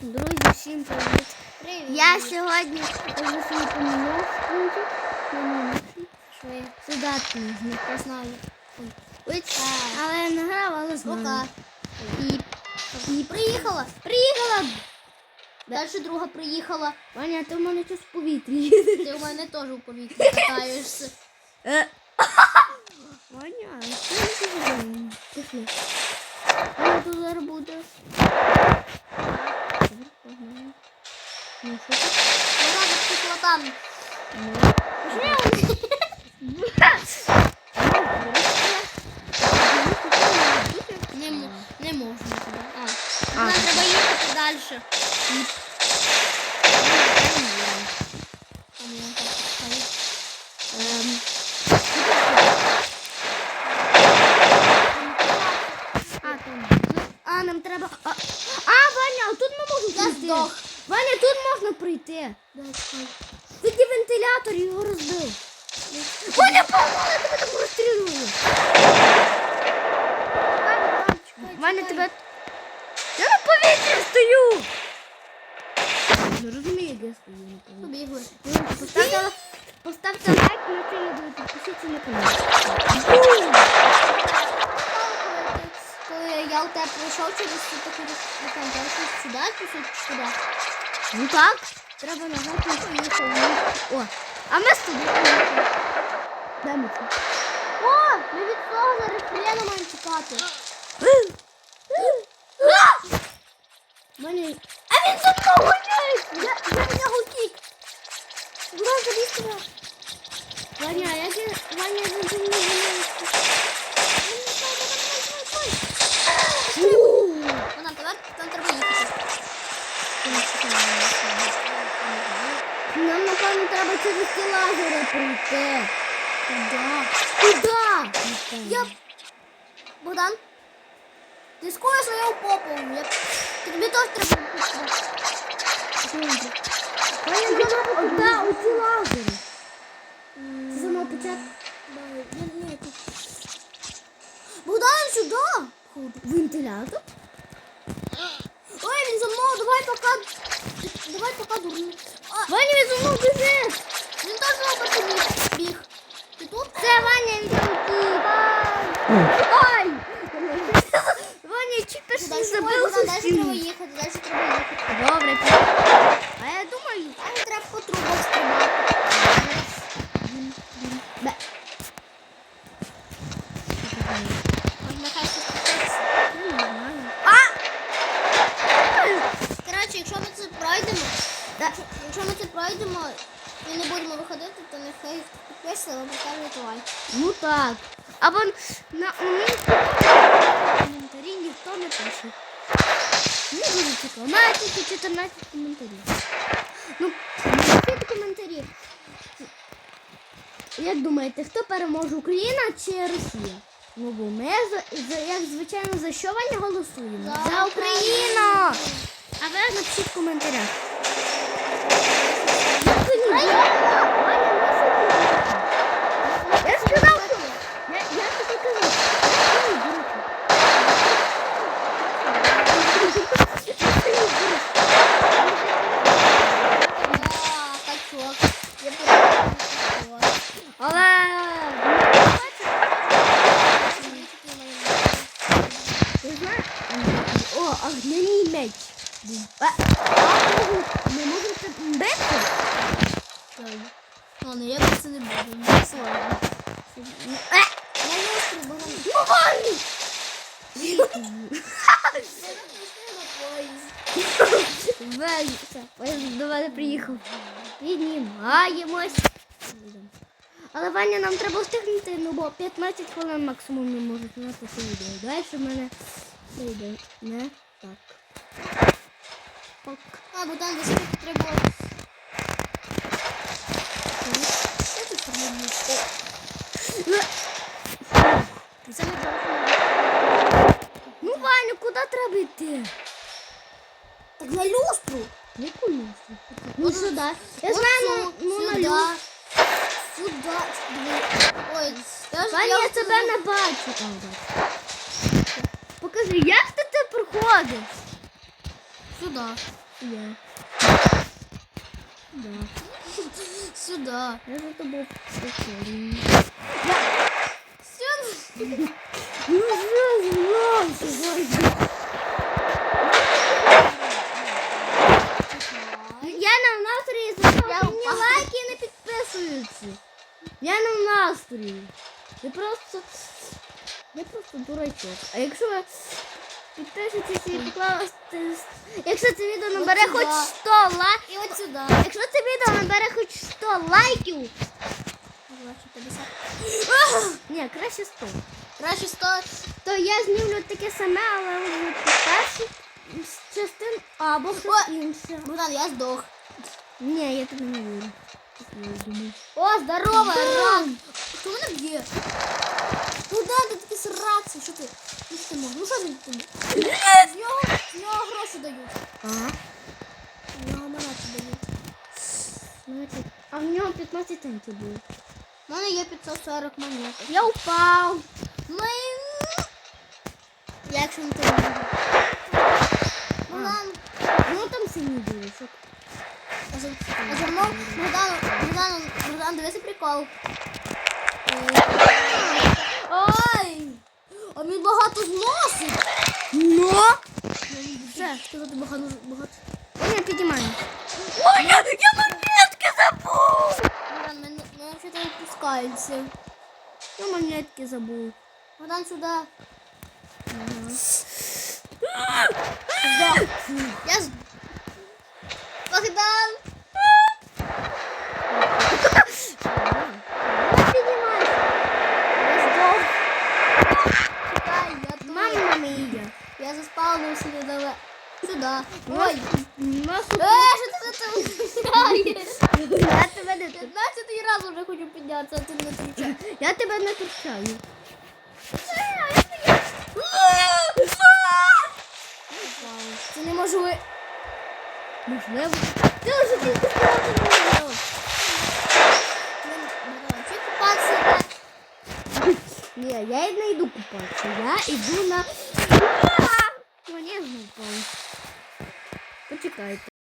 Друзі, всім привіт. Привіт. Я сьогодні поміняв скринчик. Що я? Сюди не знаю. Але я не грав, але Рука. І, і приїхала. Приїхала. Далі друга приїхала. Ваня, ти в мене щось в повітрі. Ти у мене теж у повітрі катаєшся. Е. Ваня, що ти робиш? Пішли. Ваня, тут зараз буде. Ну, що ти? Вона. Ну. Не, можна туди. А. Нам треба їхати далі. Ем. А, нам треба. А, а Ваня, а тут ми можемо Я пройти. Здох. Ваня, тут можна пройти. Тільки вентилятор його розбив. Ваня, помогли, тебе там розстрілює. Ваня, тебе. Я на повітрі стою. Не розумію, як я стою. Побігли. Поставте, поставте лайк на це відео, підпишіться на канал. Коли я у тебе пройшов через цю таку щось сюди пішов чи? Ну так, треба нажати і поїхали. О, а ми поїхали. Де ми це? О, ми від того зараз хрена маємо чекати. Мені... А він за мною гоняється! Я, в нього втік. Будь ласка, лізь. Ваня, я... Ваня, через ті лазери прийти. Куди? Куди? Я... Богдан, ти скоро свою попу. Я... Тобі теж треба. Ваня, нам треба куди? У ті лазери. Це самого початку. Богдан, сюди. Вентилятор? Ой, він за мною, давай пока... Давай пока дурний. А, Ваня, він за мною біжить. Oh! Якщо пройдемо і не будемо виходити, то нехай підпишеться або поставить лайк. Ну так. Або на коментарі ніхто не пише. Не дуже цікаво. У тільки 14 коментарів. Ну, напишіть коментарі. Як думаєте, хто переможе Україна чи Росія? Ну, бо ми, за, як звичайно, за що Ваня голосуємо? За За Україну! А ви напишіть в коментарях. Як ви ні? Ваня, ми що Я сказав, що... Я, я тобі казав. Ой, дурачок. А, качок. Я подумала, качок. Але... Ти знаєш? О, огняний меч. А, а, Ми можемо це бити? Ладно, я б це не буду. Не сложно. Я не. Поїзд до мене приїхав. Піднімаємось. Але Ваня, нам треба встигнути, ну бо 15 хвилин максимум не можуть знати це відео. Далі в мене це йде не так. Богдан, десь тут треба. Що тут треба? Ну, треба. Ну, Ваню, куди треба йти? Так на люстру. Яку люстру? Ну сюди. Я знаю, ну, на люстру. Сюди. Ой, Ваня, я тебе не бачу. Покажи, як ти це проходиш? Сюда. Я. Да. Сюда. Я за тобою повторюю. Сюда. Ну що знову? Я не в настрої Я заставив мені лайки не підписуються. Я не в настрої. Я просто. Я просто дурачок. А якщо ви і поклали. Якщо це відео набере сюди. хоч 100 лайків. І от сюда. Якщо це відео набере хоч 100 лайків. Краще 50. Ні, краще 100. Краще 100. То я знімлю таке саме, але вже першу частину або щось інше. Богдан, я здох. Ні, я тобі не вірю. О, здорово, рак. Хто мене б'є? Богдан, ти такий сракся. Що ти? Ну що ти можеш? Ну що він тобі? З нього, з нього гроші дають. Ага. З нього монети дають. А в нього 15 центів було. У мене є 540 монет. Я упав. Ми... Я якщо не тебе. Богдан, Ну там синій дівчок. а за- а за мною Богдан, Богдан, Богдан, дивися прикол. Ой! А він багато зносить. Ну? Все, сказати багато, багато. Ой, я. Ой, я, я монетки забув. Богдан, ми, ми не пускаємося. Я монетки забув. Богдан сюди. Ага. Я. Богдан! Підіймайся. Я здох. Чекай, я тут. Мама мія. Я заспавнився недавно. Сюди. Ой, Ой. нас Е, що ти це витираєш? 15 раз вже хочу піднятися, а ти не відповідаєш. Я тебе не турчаю. Це неможливо. Можливо. Ти вже тільки що не можливо. Чи купатися? Ні, я не йду купатися. Я йду на... Мені впав. Почекайте.